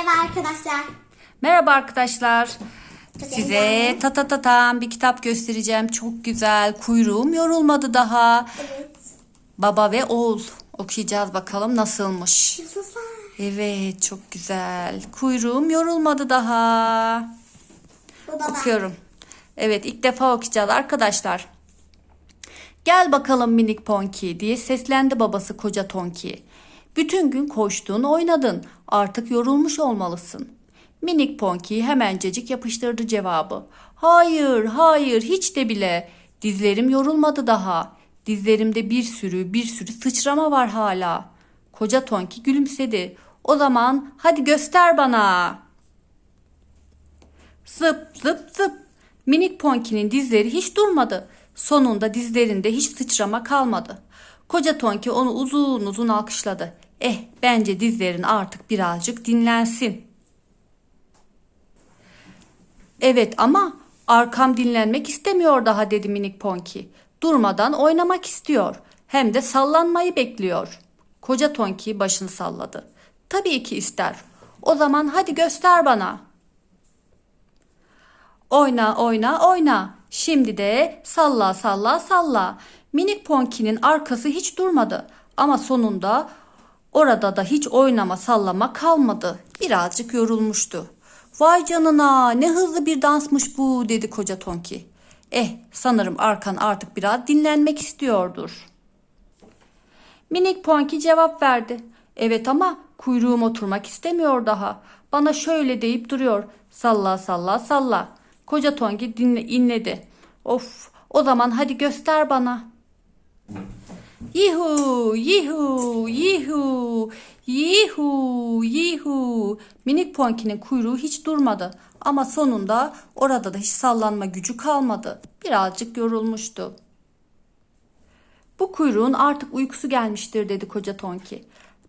Merhaba arkadaşlar. Merhaba arkadaşlar. Size ta ta ta tam bir kitap göstereceğim. Çok güzel. Kuyruğum yorulmadı daha. Evet. Baba ve oğul. Okuyacağız bakalım nasılmış. Yıldızlar. Evet çok güzel. Kuyruğum yorulmadı daha. Baba. Okuyorum. Evet ilk defa okuyacağız arkadaşlar. Gel bakalım minik Ponki diye seslendi babası koca Tonki. Bütün gün koştun oynadın artık yorulmuş olmalısın. Minik Ponki hemencecik yapıştırdı cevabı. Hayır hayır hiç de bile dizlerim yorulmadı daha. Dizlerimde bir sürü bir sürü sıçrama var hala. Koca Tonki gülümsedi. O zaman hadi göster bana. Zıp zıp zıp. Minik Ponki'nin dizleri hiç durmadı. Sonunda dizlerinde hiç sıçrama kalmadı. Koca Tonki onu uzun uzun alkışladı. Eh bence dizlerin artık birazcık dinlensin. Evet ama arkam dinlenmek istemiyor daha dedi minik Ponki. Durmadan oynamak istiyor. Hem de sallanmayı bekliyor. Koca Tonki başını salladı. Tabii ki ister. O zaman hadi göster bana.'' Oyna oyna oyna. Şimdi de salla salla salla. Minik Ponki'nin arkası hiç durmadı. Ama sonunda orada da hiç oynama sallama kalmadı. Birazcık yorulmuştu. Vay canına ne hızlı bir dansmış bu dedi koca Tonki. Eh sanırım arkan artık biraz dinlenmek istiyordur. Minik Ponki cevap verdi. Evet ama kuyruğum oturmak istemiyor daha. Bana şöyle deyip duruyor. Salla salla salla. Koca Tonki dinle, inledi. Of o zaman hadi göster bana. Yihu yihu yihu yihu yihu. Minik Ponki'nin kuyruğu hiç durmadı. Ama sonunda orada da hiç sallanma gücü kalmadı. Birazcık yorulmuştu. Bu kuyruğun artık uykusu gelmiştir dedi koca Tonki.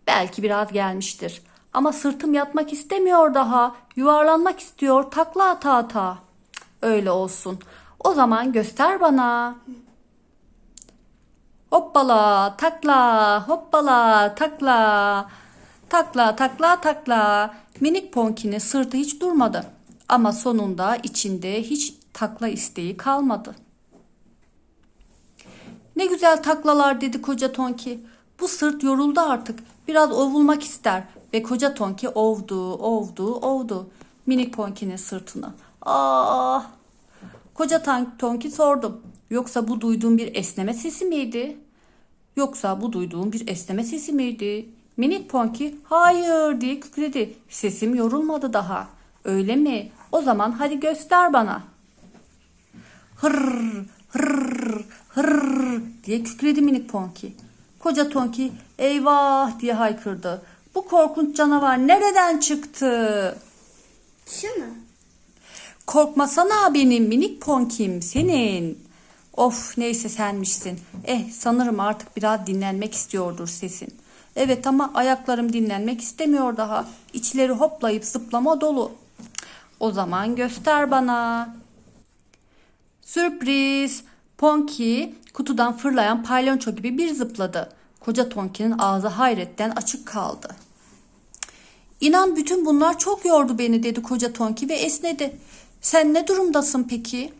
Belki biraz gelmiştir. Ama sırtım yatmak istemiyor daha. Yuvarlanmak istiyor takla ata ata. Öyle olsun. O zaman göster bana. Hoppala takla hoppala takla. Takla takla takla. Minik Ponki'nin sırtı hiç durmadı. Ama sonunda içinde hiç takla isteği kalmadı. Ne güzel taklalar dedi koca Tonki. Bu sırt yoruldu artık. Biraz ovulmak ister. Ve koca Tonki ovdu, ovdu, ovdu. Minik Ponki'nin sırtını. Ah! Koca Tonki sordum. Yoksa bu duyduğum bir esneme sesi miydi? Yoksa bu duyduğum bir esneme sesi miydi? Minik Ponki hayır diye kükredi. Sesim yorulmadı daha. Öyle mi? O zaman hadi göster bana. Hırr, hırr, hırr diye kükredi minik Ponki. Koca Tonki eyvah diye haykırdı. Bu korkunç canavar nereden çıktı? Şu mu? Korkmasana benim minik Ponkim senin. Of neyse senmişsin. Eh sanırım artık biraz dinlenmek istiyordur sesin. Evet ama ayaklarım dinlenmek istemiyor daha. İçleri hoplayıp zıplama dolu. O zaman göster bana. Sürpriz! Ponki kutudan fırlayan palyonço gibi bir zıpladı. Koca Tonki'nin ağzı hayretten açık kaldı. İnan bütün bunlar çok yordu beni dedi koca Tonki ve esnedi. Sen ne durumdasın peki?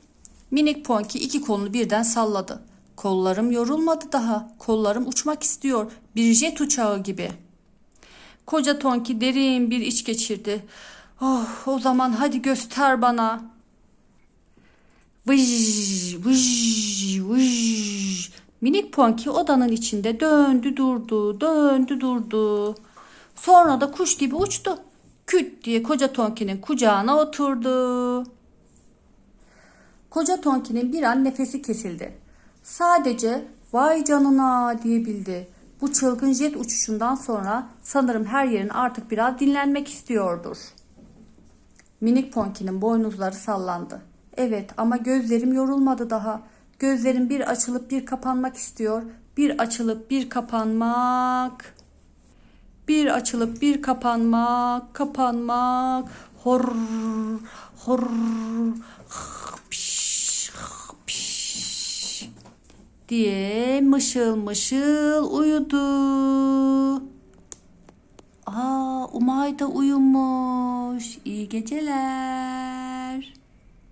Minik Ponki iki kolunu birden salladı. Kollarım yorulmadı daha. Kollarım uçmak istiyor. Bir jet uçağı gibi. Koca Tonki derin bir iç geçirdi. Oh, o zaman hadi göster bana. Vıj, vıj, vıj. Minik Ponki odanın içinde döndü durdu, döndü durdu. Sonra da kuş gibi uçtu. Küt diye koca Tonki'nin kucağına oturdu. Koca Tonki'nin bir an nefesi kesildi. Sadece vay canına diyebildi. Bu çılgın jet uçuşundan sonra sanırım her yerin artık biraz dinlenmek istiyordur. Minik Ponki'nin boynuzları sallandı. Evet ama gözlerim yorulmadı daha. Gözlerim bir açılıp bir kapanmak istiyor. Bir açılıp bir kapanmak. Bir açılıp bir kapanmak, kapanmak. Hor, hor, hıpş, diye mışıl mışıl uyudu. Aa Umay da uyumuş. İyi geceler.